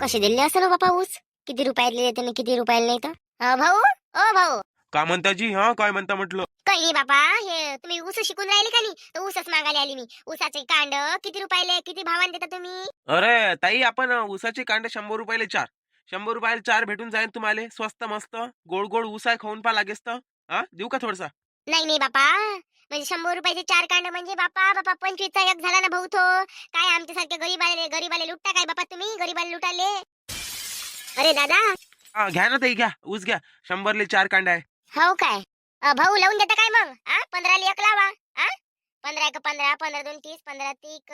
कसे दिले असेल हो बापा ऊस? किती रुपयाला देते किती रुपयाला नाही तर अ, भाऊ ओ भाऊ. का म्हणता जी? हा काय म्हणता म्हटलं? काही नाही बापा हे तुम्ही ऊस शिकून राहिले का नाही? तर ऊसच मागायला आली मी. ऊसाचे कांड किती रुपयाले किती भावाने देता तुम्ही? अरे ताई आपण अं, ऊसाचे कांडे शंभर रुपयाले चार. शंभर रुपयाला चार भेटून जाईल तुम्हाला. स्वस्त मस्त गोड गोड ऊस आहे खाऊन पा लागेस तर. हा देऊ का थोडसा? नाही नाही बापा. म्हणजे शंभर रुपयाचे चार कांड म्हणजे बापा बापा पंचवीसचा एक झाला ना भाऊ तो. काय आमच्यासारखे गरीबाले गरीबाले लुटता काय बापा तुम्ही? गरीबाले लुटाले. अरे दादा. हा घ्या ना ताई घ्या. ऊस घ्या. शंभरले चार कांडे आहे. हो काय? अ, भाऊ लावून देता काय मग? आ पंधराला एक लावा. आ? पंधरा एक पंधरा पंधरा दोन तीस पंधरा तीक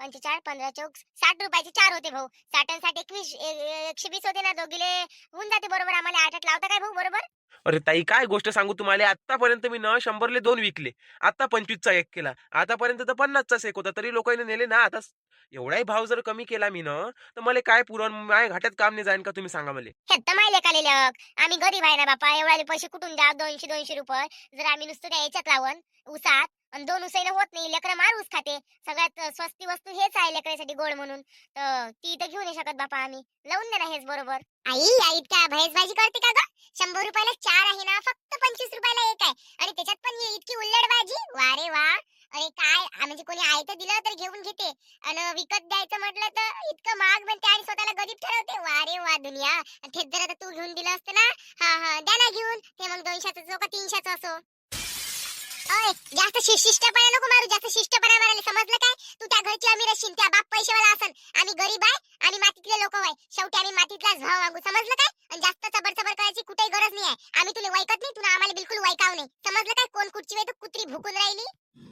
पंचेचाळ पंधरा चौक साठ रुपयाचे चार होते भाऊ. साठ आणि साठ एकवीस ए- ए- एकशे वीस होते ना दोघीले. होऊन जाते बरोबर आम्हाला आठ आठ लावता काय भाऊ बरोबर? अरे ताई काय गोष्ट सांगू तुम्हाला? आतापर्यंत मी ना शंभरले दोन विकले. आता पंचवीसचा एक केला. आतापर्यंत तर पन्नासचाच एक होता. तरी लोकांनी नेले ना. आता एवढाही भाव जर कमी केला मी ना तर मला काय पुरण माझ्या घाट्यात काम नाही जाईन का तुम्ही सांगा मला? हे तर माहिले का लेलक? आम्ही गरीब आहे ना बापा. एवढे पैसे कुठून द्या? दोनशे दोनशे रुपये. जर आम्ही नुसतं त्या याच्यात लावून उसात आणि दोन उसाईनं होत नाही. लेकरं मार ऊस खाते. सगळ्यात स्वस्ती वस्तू हेच आहे लेकरासाठी गोड म्हणून. तर ती तर घेऊ नाही शकत बापा आम्ही. लावून दे ना हेच बरोबर. आई आई इतक्या भैसबाजी करते का ग? शंभर रुपयाला चार आहे ना फक्त पंचवीस रुपयाला एक आहे. आणि त्याच्यात पण ये इतकी उल्लड भाजी वा रे वा. अरे काय? म्हणजे कोणी आहे तर दिलं तर घेऊन घेते. आणि विकत द्यायचं म्हटलं तर इतकं महाग म्हणते आणि स्वतःला गरीब ठरवते. वा रे वा दुनिया. आणि तेच जर आता तू घेऊन दिलं असतं ना? हा हा. द्या ना घेऊन. ते मग दोनशेचं असो का तीनशेचं असो? अय जास्त शिष्टपणा नको मारू जास्त शिष्टपणा मारायला समजलं काय? तू त्या घरची आम्ही रशीन त्या बाप पैसेवाला असन. आम्ही गरीब आहे आम्ही मातीतले लोक आहे शेवटी आम्ही मातीतलाच भाव मागू समजलं काय? आणि जास्त चबर चबर करायची कुठेही गरज नाही आहे. आम्ही तुला वैकत नाही तुला आम्हाला बिलकुल वाईकाव नाही. समजलं काय? कोण कुठची वेळ कुत्री भुकून राहिली.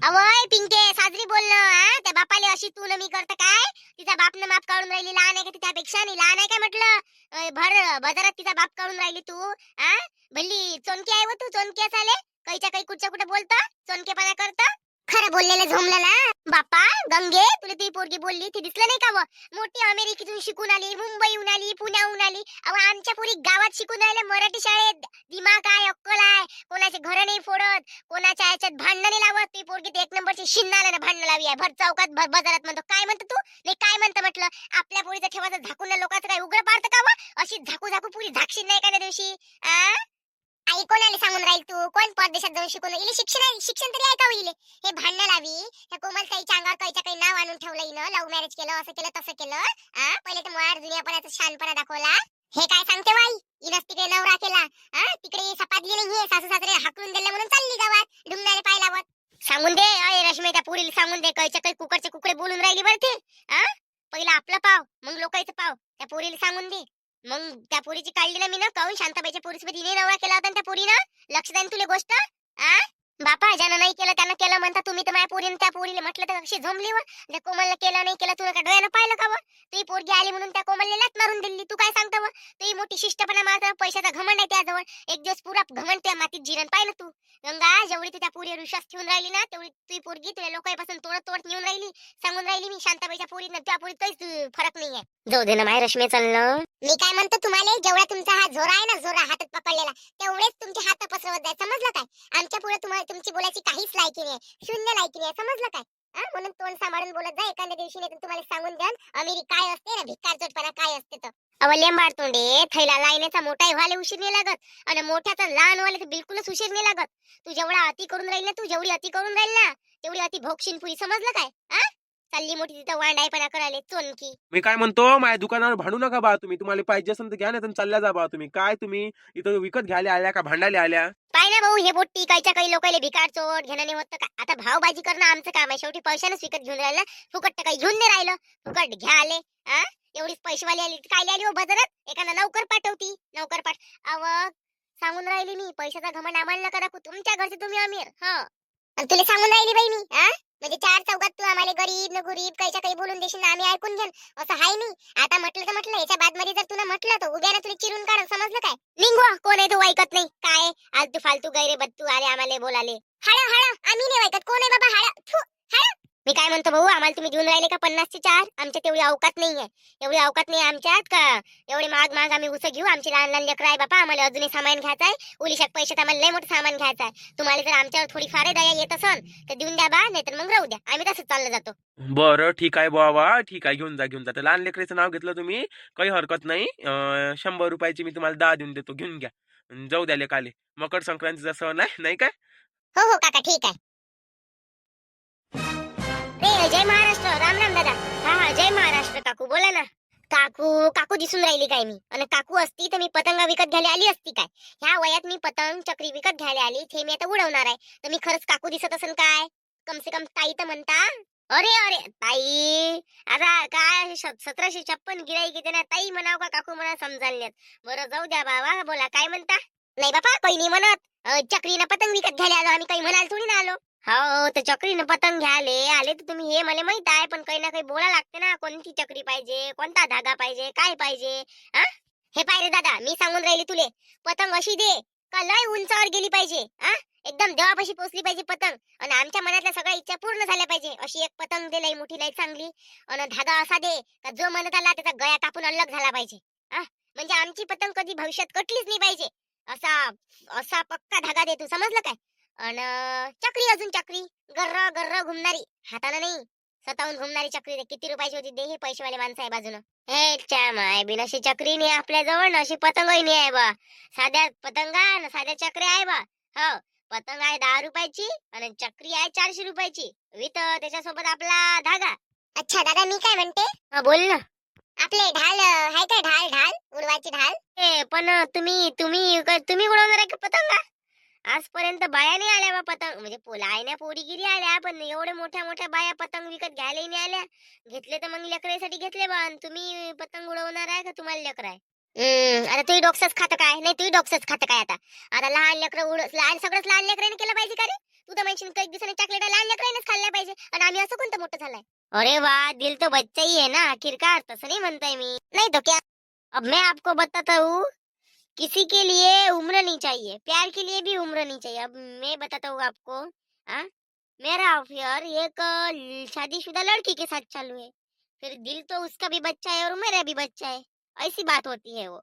अवय पिंके साजरी बोलणं हा? त्या बापाले अशी तू न मी करत काय? तिचा बापनं माप काढून राहिली लहान आहे का तिच्यापेक्षा त्यापेक्षा? नाही लहान आहे काय म्हटलं? भर बाजारात तिचा बाप काढून राहिली तू हा? भल्ली चोनकी आहे व तू? चोनकी चाले काहीच्या काही कुठच्या कुठे बोलता? चोनकेपणा करता? खरं बोललेलं झोमलेला बापा गंगे तुला ती पोरगी बोलली ती दिसलं नाही का व? मोठी अमेरिकेतून शिकून आली मुंबईहून आली पुण्याहून आली. अहो आमच्या पोरी गावात शिकून राहिले मराठी शाळेत. दिमाग आहे अक्कल आहे. कोणाचे घर नाही फोडत कोणाच्या याच्यात भांडणं नाही लावत. ती पोरगी ते एक नंबरची शिन्नाला भांडणं लावी आहे. भर चौकात भर बाजारात म्हणतो काय म्हणतो तू? नाही काय म्हणतं? म्हटलं आपल्या पोरीचं ठेवायचं झाकून लोकांचं काय उग्र पाडतं का व? अशी झाकू झाकू पुरी झाकशील नाही का त्या दिवशी. आ? आई कोणाला सांगून राहील तू? कोण परदेशात जाऊन शिकून इले शिक्षण शिक्षण तरी आहे का इले हे भांडणं लावी. त्या कोमल काही अंगावर काहीच्या काही नाव आणून ठेवलं हिनं. लव्ह मॅरेज केलं असं केलं तसं केलं. पहिले तर मार दुनियापणाचा शानपणा दाखवला. हे काय सांगते बाई? इनच तिकडे नवरा केला. तिकडे सपादली नाहीये सासू सासरे हाकलून दिले म्हणून चालली गावात. डुंगणारे पाय लावत सांगून दे अय रश्मी त्या पुरीला सांगून दे. कैच्या काही कुकडचे कुकडे बोलून राहिली बरं ते. पहिला आपलं पाव मग लोकांचं पाव. त्या पोरीला सांगून दे. मग त्या पोरीची काढली ना मी ना काऊन शांताबाईच्या पोरीसोबत हिने नवरा केला होता त्या पोरीनं? लक्ष द्या तुला गोष्ट आ? बापा ज्यानं नाही केलं त्यानं केलं म्हणता तुम्ही तर माझ्या पोरीनं त्या पोरीला म्हटलं तर कशी झोमली व. त्या कोमलला केलं नाही केलं तुला का डोळ्यानं पाहिलं का व? तुही पोरगी आली म्हणून त्या कोमलला लात मारून दिली. तू काय सांगता व? तुही मोठी शिष्टपणा मारता पैशाचा घमंड आहे त्याजवळ. एक दिवस पुरा घमंड त्या मातीत जिरण पाहिलं तू. गंगा जेवढी तू त्या पोरीवर विश्वास ठेवून राहिली ना तेवढी तुही पोरगी तुला लोकांपासून तोडत तोडत नेऊन राहिली. सांगून राहिली मी शांताबाईच्या पोरीनं त्या पोरीत काहीच फरक नाहीये. जाऊ दे ना माय रश्मी चाललं मी काय म्हणतो तुम्हाला जेवढा तुमचा हा झोरा आहे ना झोरा हातात पकडलेला तेवढेच तुमचे हात पसरवत जाय. समजलं काय? आमच्या पुढे तुम्हाला तुमची बोलायची काहीच लायकी नाही शून्य लायकी नाही समजलं काय? म्हणून तोंड सांभाळून बोलत जा. एखाद्या दिवशी नाही तुम्हाला सांगून द्या अमेरी काय असते ना भिकार चटपणा काय असते तर. अवलेंबाड तोंडे थैला लायण्याचा मोठा व्हायला उशीर नाही लागत. आणि मोठ्याचा लहान व्हायला तर बिलकुलच उशीर नाही लागत. तू जेवढा अति करून राहील ना तू जेवढी अति करून राहील ना तेवढी अति भोगशीन पुरी. समजलं काय? हा? चालली मोठी तिथं वांडायपणा करायला चोनकी मी काय म्हणतो माझ्या दुकानावर भांडू नका बा तुम्ही. तुम्हाला पाहिजे असेल तर घ्या तर चालल्या जा बा तुम्ही. काय तुम्ही? इथं विकत घ्यायला आल्या का? भांडायला आल्या? पाय ना भाऊ हे बोट्टी कायच्या काही लोकांना भिकार चोट घेणं नाही होतं का आता भावबाजी करणं आमचं काम आहे. शेवटी पैशानच विकत घेऊन राहिलं. फुकट तर काही घेऊन नाही राहिलं. फुकट घ्या आले आ एवढीच पैसेवाली आली काय आली हो बाजारात? एखादा नौकर पाठवती. नौकर पाठ अव सांगून राहिली मी पैशाचा घमंड आम्हाला नका दाखवू. तुमच्या घरचे तुम्ही अमीर ह. आणि तुला सांगून राहिली बाई मी हा म्हणजे चार चौकात तू आम्हाला गरीब न गरीब काहीच्या काही बोलून देशील ना आम्ही ऐकून घेऊन असं हाय नाही. आता म्हटलं तर म्हटलं याच्या बादमध्ये जर तुला म्हटलं तर उद्या तुला चिरून काढ समजलं काय? निघवा कोण आहे तू ऐकत नाही. काय? आज तू फालतू गैरे बत्तू आले आम्हाला बोलाले. हाड हाड आम्ही नाही ऐकत. कोण आहे बाबा? हाड थू मी काय म्हणतो भाऊ आम्हाला तुम्ही देऊन राहिले का पन्नासचे चार? आमच्या तेवढी अवकात नाही आहे. एवढी अवकात नाही आमच्यात का? एवढे महाग महाग आम्ही उस घेऊ. आमची लहान लहान लेकरं आहे बापा आम्हाला अजूनही सामान घ्यायचं आहे. उलिशाक पैशात आम्हाला लय मोठं सामान घ्यायचं आहे. तुम्हाला जर आमच्यावर थोडी फार दया येत असन तर देऊन द्या बा नाहीतर मग राहू द्या. आम्ही तसंच चाललं जातो. बरं ठीक आहे बाबा ठीक आहे घेऊन जा घेऊन जा. तर लहान लेकरीचं नाव घेतलं तुम्ही. काही हरकत नाही. अं, शंभर रुपयाची मी तुम्हाला दहा देऊन देतो. घेऊन घ्या. अन् जाऊ द्या लेकाले. मकर संक्रांतीचा सण आहे नाही काय? हो हो काका ठीक आहे. जय महाराष्ट्र. राम राम दादा. हा हा जय महाराष्ट्र काकू. बोला ना. काकू काकू दिसून राहिली काय मी? आणि काकू असती तर मी पतंग विकत घ्यायला आली असती काय? ह्या वयात मी पतंग चक्री विकत घ्यायला आली. ते मी आता उडवणार आहे. तर मी खरंच काकू दिसत असेल काय? कम से कम ताई तर म्हणता. अरे अरे ताई. आता काय सतराशे छप्पन गिराई घेते ना ताई म्हणाव का काकू म्हणा समजायला बरं जाऊ द्या बाबा. बोला काय म्हणता? नाही बापा काही नाही म्हणत. चक्रीनं पतंग विकत घ्यायला आलो. आम्ही काही म्हणाल थोडी ना आलो. हो तर चक्रीनं पतंग घ्याले. आले तर तुम्ही हे मला माहीत आहे पण काही ना काही बोला लागते ना. कोणती चक्री पाहिजे? कोणता धागा पाहिजे? काय पाहिजे? हा? हे पाहिजे दादा मी सांगून राहिले तुले. पतंग अशी दे का लय उंचावर गेली पाहिजे? हा? एकदम देवापाशी पोचली पाहिजे पतंग. आणि आमच्या मनातल्या सगळ्या इच्छा पूर्ण झाल्या पाहिजे. अशी एक पतंग दे लई मोठी लई चांगली. आणि धागा असा दे का जो मनात आला त्याचा गळ्या कापून अलग झाला पाहिजे. हा? म्हणजे आमची पतंग कधी भविष्यात कटलीच नाही पाहिजे. असा असा पक्का धागा दे तू. समजलं काय? अन चक्री अजून चक्री. गर्र गर्र घुमणारी. हाताने नाही. स्वतःहून घुमणारी चक्री किती रुपयाची होती दे हे पैसेवाले माणसं आहे बाजूनं. हे च्या माय बिन अशी चक्री नाही आपल्या जवळ ना अशी पतंगही नाही आहे बा. साध्या पतंगा न साध्या चक्री आहे बा. हो पतंग आहे दहा रुपयाची आणि चक्री आहे चारशे रुपयाची. विथ त्याच्यासोबत आपला धागा. अच्छा दादा मी काय म्हणते? बोल ना. आपले ढाल आहे काय ढाल ढाल? उडवायची ढाल? ए पण तुम्ही तुम्ही तुम्ही उडवणार आहे का पतंगा? आजपर्यंत बाया नाही आल्या बा पतंग म्हणजे पोलायण्या पोरीगिरी आल्या पण एवढ्या मोठ्या मोठ्या बाया पतंग विकत घ्यायला नाही आल्या. घेतले तर मग लेकरासाठी घेतले बा आणि तुम्ही पतंग उडवणार आहे का तुम्हाला लेकर आहे? आता तुम्ही डॉक्सच खातं काय? नाही तुम्ही डॉक्सच खातं काय आता? आता लहान लेकर उड लहान सगळंच लहान लेकराने केलं पाहिजे का रे? तू तर म्हणशील काही दिवसाने चॉकलेट लहान लेकरानेच खाल्ल्या पाहिजे. आणि आम्ही असं कोणतं मोठं झालंय? अरे वा दिल तो बच्चा ही है ना आखिरकार तसं नहीं म्हणताय मी. नहीं तो क्या अब मैं आपको बताता हूँ किसी के लिए उम्र नहीं चाहिए, प्यार के लिए भी उम्र नहीं चाहिए। अब मैं बताता हूँ आपको हाँ मेरा अफेयर एक शादीशुदा लड़की के साथ चालू है। फिर दिल तो उसका भी बच्चा है और मेरा भी बच्चा है, ऐसी बात होती है वो।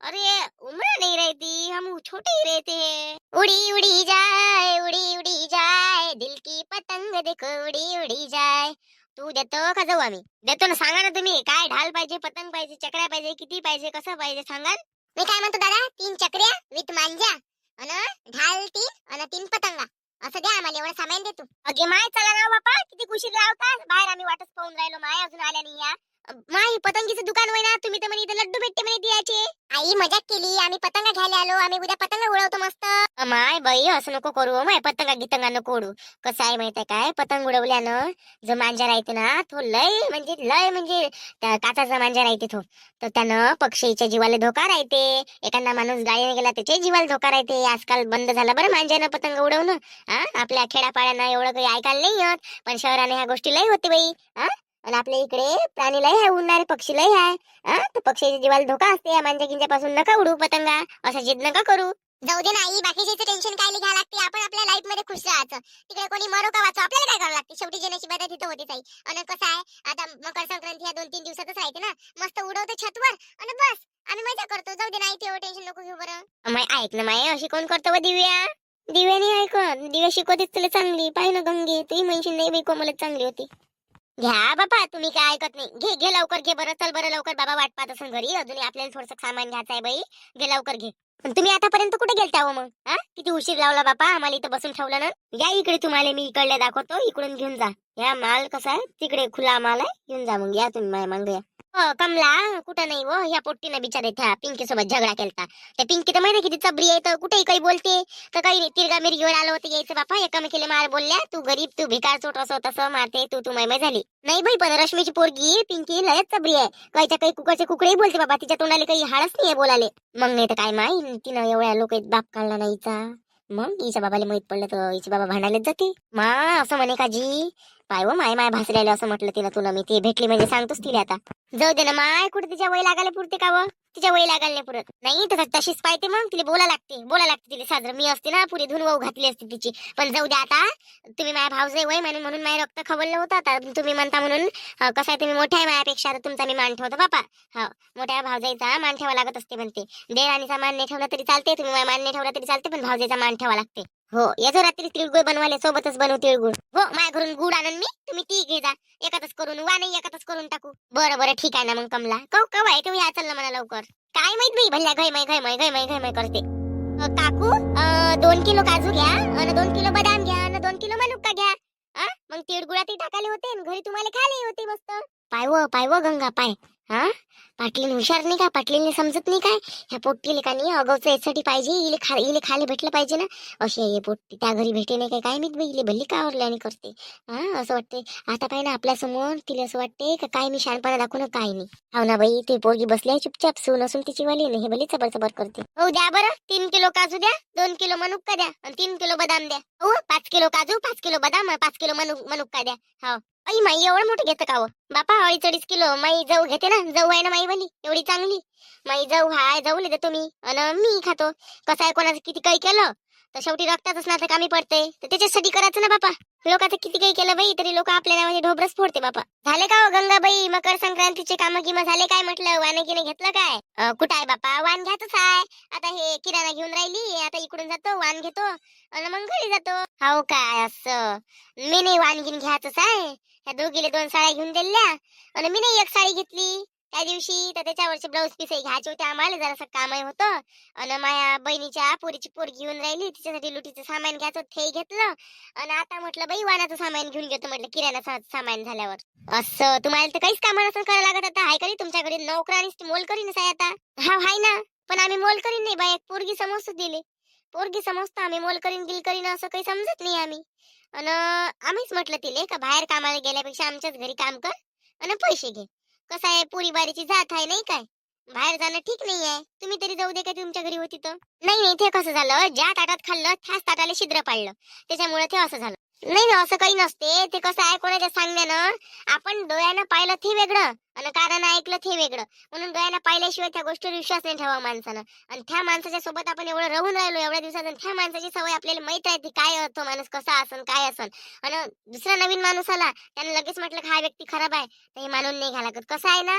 अरे, उम्र नहीं रहती, हम छोटे ही रहते हैं। उड़ी उड़ी जाए, उड़ी उड़ी जाए, दिल की पतंग देखो उड़ी उड़ी जाए। तू देतो का जाऊ आम्ही देतो ना सांगा ना तुम्ही, काय ढाल पाहिजे, पतंग पाहिजे चक्र्या पाहिजे, किती पाहिजे, कसं पाहिजे सांगाल? मी काय म्हणतो दादा? तीन चक्र्या विथ मांजा अन ढाल तीन अन तीन पतंगा. असं द्या आम्हाला एवढं सामान देतो. अगे माय चला ना हो बापा. किती खुशी लावता बाहेर आम्ही वाटच पाहून राहिलो माय अजून आल्या नाही या. माई पतंगीचं दुकान होय ना तुम्ही तर म्हणे इथं लड्डू भेटते म्हणे दियाचे आई मजाक केली आम्ही पतंग घ्यायला आलो आम्ही उद्या पतंग उडवतो मस्त. माय बाई असं नको करू हो माय पतंगा गितंगा नको उडू कसं आहे माहितीये काय? पतंग उडवल्यानं जो मांजर राहते ना तो लय म्हणजे लय म्हणजे त्या काचाचा मांजर आहे तो. तर त्यानं पक्षीच्या जीवाला धोका राहते. एखादा माणूस गायीने गेला त्याच्या जीवाला धोका राहते. आजकाल बंद झाला बरं मांजरनं पतंग उडवणं. हा आपल्या खेड्यापाड्यानं एवढं काही ऐकायला नाही येत. पण शहराने ह्या गोष्टी लय होते बाई. हा आणि आपल्या इकडे प्राणी लय आहे उडणारे पक्षी लय आहे हा तर पक्षीच्या जीवाला धोका असते या मांजा गिंजापासून नका उडू पतंगा. असं जिद नका करू. जाऊ दे नाही बाकीचे टेन्शन काय घ्यावं लागते? आपण आपल्या लाईफमध्ये खुश राहायचं. तिकडे कोणी मरो का वाचो? आपल्याला काय करावं लागते? शेवटी जे नशिबात तिथं होतीच आई. आणि कसं आहे? आता मकर संक्रांती ह्या दोन तीन दिवसातच राहते ना. मस्त उडवतो छतवर आणि बस. आम्ही मजा करतो. जाऊ दे नाही तेवढं टेन्शन नको घेऊ बरं. माय ऐक ना माय अशी कोण करतो व दिव्या? दिव्याने ऐकत दिव्या शिकवतेच तुला चांगली. पाहि ना गंगे. तुही म्हणशील नाही बाई कोमलच चांगली होती. घ्या बाबा तुम्ही काय ऐकत नाही. घे घे लवकर घे बरं चल बरं लवकर. बाबा वाट पाहत असेल घरी. अजून आपल्याला थोडस सामान घ्यायचं आहे बाई. घे लवकर घे. पण तुम्ही आतापर्यंत कुठे गेलता हो मग? हा? किती उशीर लावला बापा आम्हाला इथं बसून ठेवलं ना? या इकडे तुम्हाला मी इकडले दाखवतो. इकडून घेऊन जा. या माल कसा आहे? तिकडे खुला माल आहे. घेऊन जा मग. या तुम्ही मग या. हो, कमला कुठं नाही हो? ह्या पोट्टीनं बिचारे त्या पिंकी सोबत झगडा केलता. त्या पिंकी तर माहिती किती चबरी आहे तर कुठेही काही बोलते. तर काही नाही तिरगा मिरगीवर आलं होतं यायचं बापा एकामेकीला मार बोलल्या तू गरीब तू भिकार चोट असं तसं मारते तू तू मैमय झाली. नाही बाई पण रश्मीची पोरगी पिंकी लयच चबरी आहे. काहीच्या काही कुकडचे कुकडे बोलते बाबा तिच्या तोंडाला काही हाडच नाहीये बोलाले मग नाही तर काय माय तिनं एवढ्या लोक बाप काढला नाहीचा. मग? हिच्या बाबाला माहीत पडलं तर हिचे बाबा भांडायलाच जाते मा असं म्हणे का जी पाय व माय माय भासलेलं असं म्हटलं तिला तुला मी. ती भेटली म्हणजे सांगतोच तिला आता. जाऊ दे ना माय कुठे तिच्या वय लागायला पुरते का व? तिच्या वय लागायला नाही पुरत. नाही तर तशीच पाहिजे मग. तिला बोला लागते. बोला लागते तिला साजरं. मी असते ना पुरी धुन वाहू घातली असते तिची. पण जाऊ द्या आता. तुम्ही माझ्या भावजे वय म्हणून म्हणून माझं रक्त खवललं होतं. आता तुम्ही म्हणता म्हणून कसं आहे तुम्ही मोठ्या आहे माझ्यापेक्षा तर तुमचा मी मान ठेवतो बापा. हो मोठ्या भावजाईचा मान ठेवा लागत असते म्हणते. देराणीचा मान नाही ठेवला तरी चालते. तुम्ही मान नाही ठेवला तरी चालते पण भावजाईचा मान ठेवा लागते. हो याचं रात्री तिळगुळ बनवायला सोबतच बनवू तिळगुळ. हो माझ्या घरून गुड आणून मी तुम्ही ती घे जा. एकातच करून वा नाही एकातच करून टाकू. बरं बरं ठीक आहे ना मग कमला. कव कव आहे तुम्ही चल ना मला लवकर. काय माहीत नाही भल्ल्या घय मै घय मै घय मै घय मै करते. अ, काकू दोन किलो काजू घ्या आणि दोन किलो बदाम घ्या आणि दोन किलो मनुका घ्या. हा मग तिळगुळातही टाकाले होते आणि घरी तुम्हाला खाले होते मस्त. पाय व पाय व गंगा पाय. हा? पाटलीन हुशार नाही का? पाटलीने समजत नाही काय? ह्या पोट्टीले का नाही अगावचं यासाठी पाहिजे इले खा इले खाले भेटलं पाहिजे ना? अशी आहे पोट्टी. त्या घरी भेटे नाही काय? काय मी इले भल्ली का आवरल्याने करते? हा असं वाटते आता पाहिजे ना आपल्यासमोर तिला असं वाटते का काय मी शानपणा दाखवणं काय नाही. हो ना बाई ते पोरगी बसली आहे चुपचाप सून असून तिची वाली नाही हे भली चबर चबर करते. हो द्या बरं. तीन किलो काजू द्या दोन किलो मनुक्का द्या आणि तीन किलो बदाम द्या. हो पाच किलो काजू पाच किलो बदाम पाच किलो मनु मनुक्का द्या. हो आई माई एवढं मोठं घेतं का हो? बापा अडीच अडीच किलो. माई जाऊ घेते ना. जाऊ आहे ना माई वाली एवढी चांगली. माई जाऊ हाय जाऊ देतो तुम्ही. अन मी खातो. कसं आहे कोणाचं किती काही केलं तर शेवटी रक्तातच ना तर कामी पडते तर त्याच्यासाठी करायचं ना बापा. लोकांचं किती काही केलं बाई तरी लोक आपल्या नावाने ढोबरच फोडते बापा. झाले का हो गंगाबाई? मकर संक्रांतीचे काम गिम झाले काय म्हटलं? वानकीने घेतलं काय? कुठं आहे बापा? वाण घ्यातच आहे. आता हे किराणा घेऊन राहिली. आता इकडून जातो वाण घेतो. आणि मग घरी जातो. हो काय असं. मी नाही वाण घेऊन घ्यायचंच आहे. त्या दोघीला दोन साड्या घेऊन दिल्या आणि मी नाही एक साडी घेतली. त्या दिवशी तर त्याच्यावरचे ब्लाऊज पीस घ्यायचे होते आम्हाला जरासं काम होतं. आणि माझ्या बहिणीच्या पोरीची पोरगी घेऊन राहिली तिच्यासाठी लुटीचं सामान घ्यायचं ते घेतलं. आणि आता म्हटलं बाई वानाचं सामान घेऊन घेतो म्हटलं किराणा सामान झाल्यावर. असं तुम्हाला तर काहीच काम नसेल करायला लागत आता हाय करी तुमच्याकडे नोकरानीच मोल करीनच आहे आता. हा हाय ना पण आम्ही मोल करीन नाही बाई एक पोरगी समजतो दिली. पोरगी समजतो आम्ही मोल करीन गिल करीन असं काही समजत नाही आम्ही. अन आम्हीच म्हटलं तिले का बाहेर कामाला गेल्यापेक्षा आमच्याच घरी काम कर आणि पैसे घे. कसं आहे पुरी बारीची जात आहे नाही काय? बाहेर जाणं ठीक नाही आहे. तुम्ही तरी जाऊ दे का तुमच्या घरी होती तर. नाही नाही ते कसं झालं? ज्या ताटात खाल्लं त्याच ताटाला छिद्र पाडलं. त्याच्यामुळे ते असं झालं. नाही ना असं काही नसते. ते कसं आहे कोणाच्या सांगण्यानं? आपण डोळ्यानं पाहिलं ते वेगळं आणि कानानं ऐकलं ते वेगळं. म्हणून डोळ्यानं पाहिल्याशिवाय त्या गोष्टीवर विश्वास नाही ठेवा माणसानं. आणि त्या माणसाच्या सोबत आपण एवढं राहून राहिलो एवढ्या दिवसात आणि त्या माणसाची सवय आपल्याला माहीत आहे ती काय तो माणूस कसा असन काय असन. आणि दुसरा नवीन माणूस आला त्यानं लगेच म्हटलं हा व्यक्ती खराब आहे. तर हे मानून नाही घ्या लागत कसं आहे ना?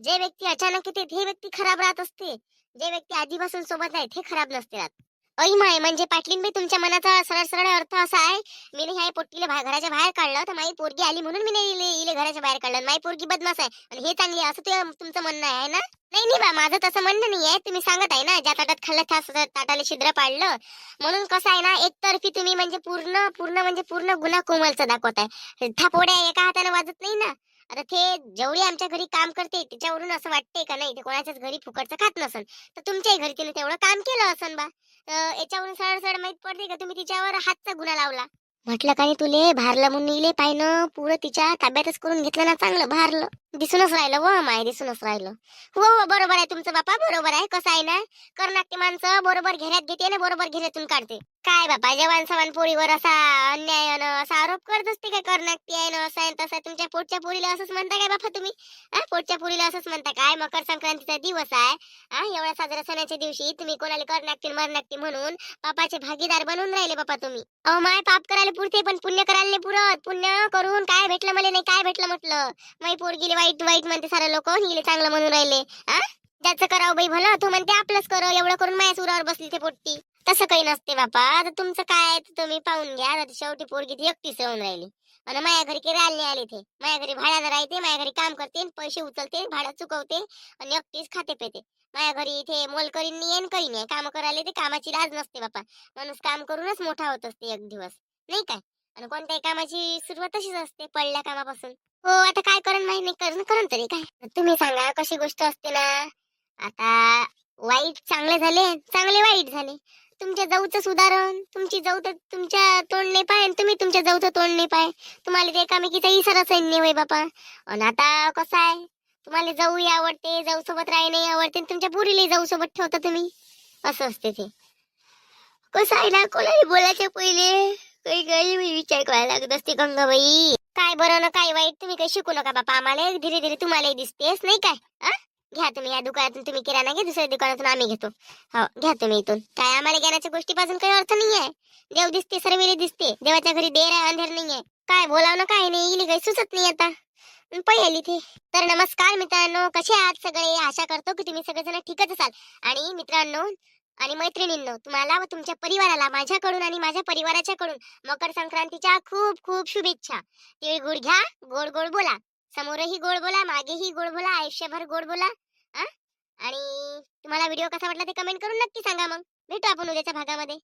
जे व्यक्ती अचानक येते ते व्यक्ती खराब राहत असते. जे व्यक्ती आधीपासून सोबत आहे ते खराब नसते राहत. ऐ माय म्हणजे पाटलीन बाई तुमच्या मनाचा सरळ सरळ अर्थ असा आहे. मी ह्या पोट्टीला घराच्या बाहेर काढलं तर माई पोरगी आली म्हणून मी नाही इले घराच्या बाहेर काढलं. माई पोरगी बदमाश आहे. आणि हे चांगली आहे, असं ते तुमचं म्हणणं आहे ना? नाही नाही बा माझं तसं म्हणणं नाही आहे. तुम्ही सांगत आहे ना ज्या ताटात खाल्लं त्या ताटाला छिद्र पाडलं. म्हणून कसं आहे ना एकतर्फी तुम्ही म्हणजे पूर्ण पूर्ण म्हणजे पूर्ण गुन्हा कोमलचा दाखवत आहे थापोड्या एका हाताने वाजत नाही ना. आता ते जेवढी आमच्या घरी काम करते त्याच्यावरून असं वाटते का नाही ते कोणाच्याच घरी फुकटचं खात नसन तर तुमच्याही घरी तिने तेवढं काम केलं असन बा. याच्यावरून सरळ सरळ माहीत पडते का तुम्ही तिच्यावर हातचा गुन्हा लावला? म्हटलं का नाही तुले भारलं म्हणून इले पाहिनं पुरं तिच्या ताब्यातच करून घेतलं ना चांगलं भारलं. दिसूनच राहिलं व माय दिसूनच राहिलं. हो हो बरोबर आहे तुमचं बापा बरोबर आहे कसं आहे ना? कर्नाटकी माणसं बरोबर घेऱ्यात घेते ना बरोबर घेऱ्यातून काढते. काय बापा जवान सवान पोरीवर असा अन्याय अन असा आरोप करत असते काय कर्नाटकी आहे ना असं आहे तसं तुमच्या पोटच्या पोरीला असंच म्हणता काय बापा तुम्ही? हा पोटच्या पोरीला असंच म्हणता काय? मकर संक्रांतीचा दिवस आहे. हा एवढ्या साजरा सणाच्या दिवशी तुम्ही कोणाला कर्नाटकी मरनाटकी म्हणून पापाचे भागीदार बनून राहिले बापा तुम्ही. अहो माय पाप करायला पुरते पण पुण्य करायला नाही पुरत. पुण्य करून काय भेटलं मला नाही काय भेटलं म्हटलं? माई पोरगीले वाईट वाईट म्हणते सारे लोक. हिले चांगलं म्हणून राहिले. हा ज्याचं करावं बाई भलं तू म्हणते आपलंच करो. एवढं करून माझ्या सुरावर बसली ते पोट्टी. तसं काही नसते बापा. आता तुमचं काय तुम्ही पाहून घ्या. आता शेवटी पोरगी ती एकटीच राहून राहिली. आणि माझ्या घरी काही राहिले नाही आले ते. माझ्या घरी भाड्याला राहते माझ्या घरी काम करते पैसे उचलते भाडं चुकवते आणि एकटीच खाते पेते. माझ्या घरी इथे मोल करीन नाही काही नाही काम करायला ते कामाची लाज नसते बापा. माणूस काम करूनच मोठा होत असते एक दिवस. नाही काय? आणि कोणत्याही कामाची सुरुवात तशीच असते पडल्या कामापासून. हो आता काय करण माहिती नाही करण करण तरी काय? तुम्ही सांगा कशी गोष्ट असते ना? आता वाईट चांगले झाले चांगले वाईट झाले. तुमच्या जाऊचं सुधारण तुमची जाऊ तर तुमच्या तोंड नाही पाय तुम्ही तुमच्या जाऊचं तोंड नाही पाय. तुम्हाला ते एकामेकीचा इसारा नाही होय बापा. आणि आता कसं आहे? तुम्हाला जाऊ आवडते जाऊ सोबत राहणे आवडते आणि तुमच्या पुरीला जाऊ सोबत ठेवता तुम्ही. असं असते ते. कसं आहे ना? कोणाला बोलायच्या पहिले? काही काही मी विचार करायला लागत असते गंगाबाई. काय बरं ना काय वाईट? तुम्ही काही शिकू नका बापा आम्हाला. धीरे धीरे तुम्हालाही दिसतेस नाही काय? घ्या तुम्ही या दुकानातून तुम्ही किराणा घ्या दुसऱ्या दुकानातून आम्ही घेतो. हो घ्या तुम्ही इथून. काय आम्हाला घेण्याच्या गोष्टीपासून काही अर्थ नाही आहे देव दिसते सर्वेले दिसते. देवाच्या घरी देर आहे अंधेर नाही आहे काय बोलाव ना काय नाही इली काही सुचत नाही आता. पहिली ते तर नमस्कार मित्रांनो कसे आहात सगळे? आशा करतो की तुम्ही सगळेजण ठीकच असाल. आणि मित्रांनो आणि मैत्रिणींनो तुम्हाला व तुमच्या परिवाराला माझ्याकडून आणि माझ्या परिवाराच्या कडून मकर संक्रांतीच्या खूप खूप शुभेच्छा. तिळगुळ घ्या गोड गोड बोला. समोरही गोड बोला मागेही गोड बोला आयुष्यभर गोड बोला आणि तुम्हाला व्हिडिओ कसा वाटला ते कमेंट करून नक्की सांगा मग. भेटू आपण उद्याच्या भागामध्ये.